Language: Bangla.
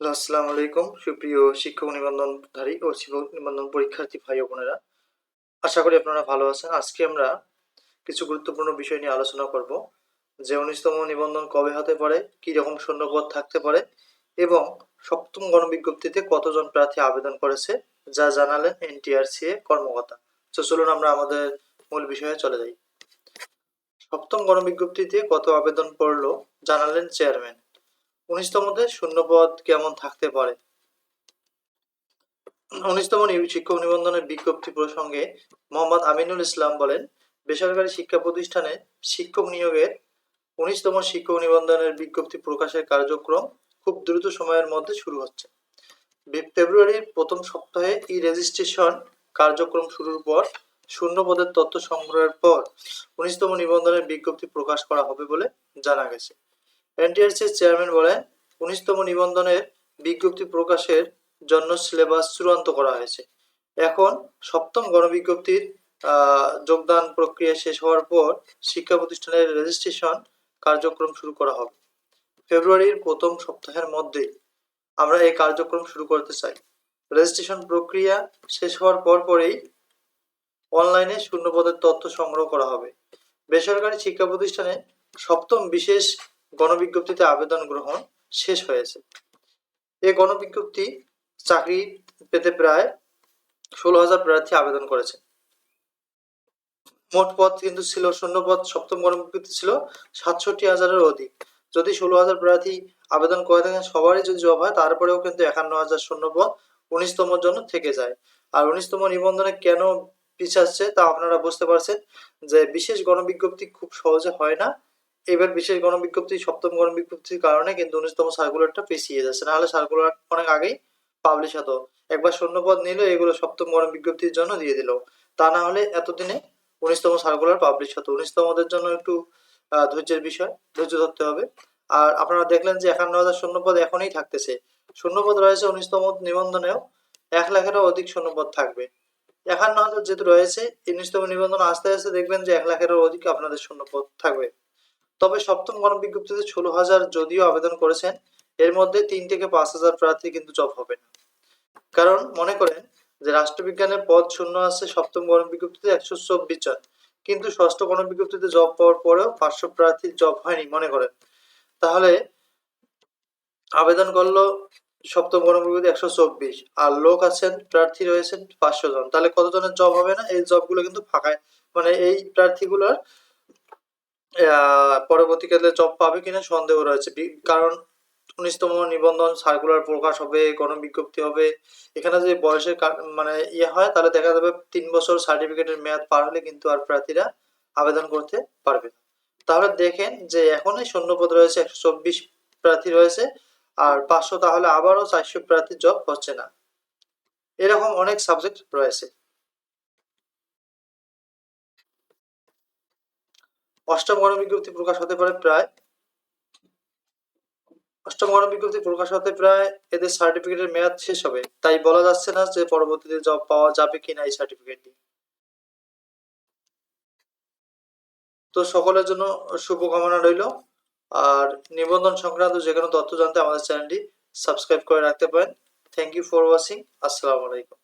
আসসালামু আলাইকুম। সুপ্রিয় শিক্ষক নিবন্ধনধারী ও শিক্ষক নিবন্ধন পরীক্ষার্থী ভাই বোনেরা, আশা করি আপনারা ভালো আছেন। আজকে আমরা কিছু গুরুত্বপূর্ণ বিষয় নিয়ে আলোচনা করব, যে উনিশতম নিবন্ধন কবে হতে পারে, কি রকম শূন্যপদ থাকতে পারে এবং সপ্তম গণবিজ্ঞপ্তিতে কতজন প্রার্থী আবেদন করেছে, যা জানালেন এনটিআরসি এ কর্মকর্তা। তো চলুন আমরা আমাদের মূল বিষয়ে চলে যাই। সপ্তম গণবিজ্ঞপ্তিতে কত আবেদন পড়ল জানালেন চেয়ারম্যান। উনিশতমতে শূন্যপদ কেমন থাকতে পারে? উনিশতম শিক্ষক নিবন্ধনের বিজ্ঞপ্তি প্রসঙ্গে মোহাম্মদ আমিনুল ইসলাম বলেন, বেসরকারি শিক্ষা প্রতিষ্ঠানে শিক্ষক নিয়োগের উনিশতম শিক্ষক নিবন্ধনের বিজ্ঞপ্তি প্রকাশের কার্যক্রম খুব দ্রুত সময়ের মধ্যে শুরু হচ্ছে। ফেব্রুয়ারির প্রথম সপ্তাহে ই রেজিস্ট্রেশন কার্যক্রম শুরুর পর শূন্য পদের তথ্য সংগ্রহের পর উনিশতম নিবন্ধনের বিজ্ঞপ্তি প্রকাশ করা হবে বলে জানা গেছে। এনটিআরসির চেয়ারম্যান বলেন, উনিশতম নিবন্ধনের বিজ্ঞপ্তি প্রকাশের জন্য সিলেবাস চূড়ান্ত করা হয়েছে। এখন সপ্তম গণবিজ্ঞপ্তির যোগদান প্রক্রিয়া শেষ হওয়ার পর শিক্ষা প্রতিষ্ঠানের রেজিস্ট্রেশন কার্যক্রম শুরু করা হবে। ফেব্রুয়ারির প্রথম সপ্তাহের মধ্যে আমরা এই কার্যক্রম শুরু করতে চাই। রেজিস্ট্রেশন প্রক্রিয়া শেষ হওয়ার পর পরেই অনলাইনে শূন্যপদের তথ্য সংগ্রহ করা হবে। বেসরকারি শিক্ষা প্রতিষ্ঠানে সপ্তম বিশেষ গণবিজ্ঞপ্তিতে আবেদন গ্রহণ শেষ হয়েছে। এই গণবিজ্ঞপ্তি চাকরি পেতে প্রায় ষোলো হাজার প্রার্থী আবেদন করেছে। মোট পদ কিন্তু ছিল, শূন্য পদ সপ্তম গণবিজ্ঞপ্তি ছিল সাতষট্টি হাজারের অধিক। যদি ষোলো হাজার প্রার্থী আবেদন করে থাকেন, সবারই যদি জব হয়, তারপরেও কিন্তু একান্ন হাজার শূন্য পদ উনিশতম জন্য থেকে যায়। আর উনিশতম নিবন্ধনে কেন পিছাচ্ছে তা আপনারা বুঝতে পারছেন যে বিশেষ গণবিজ্ঞপ্তি খুব সহজে হয় না। এবার বিশেষ গণবিজ্ঞপ্তি, সপ্তম গণবিজ্ঞপ্তির কারণে কিন্তু উনিশতম সার্কুলারটা পিছিয়ে যাচ্ছে। নাহলে সার্কুলার অনেক আগেই পাবলিশ হতো। একবার শূন্যপদ নিল, এগুলো সপ্তম গণবিজ্ঞপ্তির জন্য দিয়ে দিল। তা না হলে এতদিনে উনিশতম সার্কুলার পাবলিশ হতো। উনিশতমদের জন্য একটু ধৈর্যের বিষয়, ধৈর্য ধরতে হবে। আর আপনারা দেখলেন যে একান্ন হাজার শূন্যপদ এখনই থাকতেছে। শূন্যপদ রয়েছে উনিশতম নিবন্ধনেও এক লাখেরও অধিক শূন্যপদ থাকবে। একান্ন হাজার যেহেতু রয়েছে উনিশতম নিবন্ধন আস্তে আস্তে দেখবেন যে এক লাখেরও অধিক আপনাদের শূন্যপদ থাকবে। তবে সপ্তম গণবিজ্ঞপ্তিতে ষোলো হাজার যদিও আবেদন করেছেন, এর মধ্যে তিন থেকে পাঁচ হাজার প্রার্থী কিন্তু জব হবে না। কারণ মনে করেন যে রাষ্ট্রবিজ্ঞানের পদ শূন্য আছে সপ্তম গণবিজ্ঞপ্তিতে একশো চব্বিশ জন। কিন্তু ষষ্ঠ গণবিজ্ঞপ্তিতে জব পাওয়ার পরেও পাঁচশো প্রার্থীর জব হয়নি মনে করেন। তাহলে আবেদন করল সপ্তম গণবিজ্ঞপ্তি একশো চব্বিশ, আর লোক আছেন, প্রার্থী রয়েছেন পাঁচশো জন। তাহলে কতজনের জব হবে না? এই জবগুলো কিন্তু ফাঁকায় মানে এই প্রার্থীগুলোর পরবর্তীকালে জব পাবে কিনা সন্দেহ রয়েছে। কারণ উনিশতম নিবন্ধন সার্কুলার প্রকাশ হবে, গণবিজ্ঞপ্তি হবে। এখানে যদি বয়সের মানে ইয়ে হয়, তাহলে দেখা যাবে তিন বছর সার্টিফিকেটের মেয়াদ পার হলে কিন্তু আর প্রার্থীরা আবেদন করতে পারবে তাহলে দেখেন যে এখনই শূন্যপদ রয়েছে, একশো চব্বিশ প্রার্থী রয়েছে, আর পাঁচশো তাহলে আবারও চারশো প্রার্থীর জব হচ্ছে না। এরকম অনেক সাবজেক্ট রয়েছে। অষ্টম গণ বিজ্ঞপ্তি প্রকাশ হতে পারে প্রায় অষ্টম গণ বিজ্ঞপ্তি প্রকাশ হতে প্রায় এদের সার্টিফিকেটের মেয়াদ শেষ হবে। তাই বলা যাচ্ছে না যে পরবর্তীতে জব পাওয়া যাবে কিনা এই সার্টিফিকেট দিয়ে। তো সকলের জন্য শুভকামনা রইল। আর নিবন্ধন সংক্রান্ত যে কোনো তথ্য জানতে আমাদের চ্যানেলটি সাবস্ক্রাইব করে রাখতে পারেন। থ্যাংক ইউ ফর ওয়াচিং আসসালামু আলাইকুম।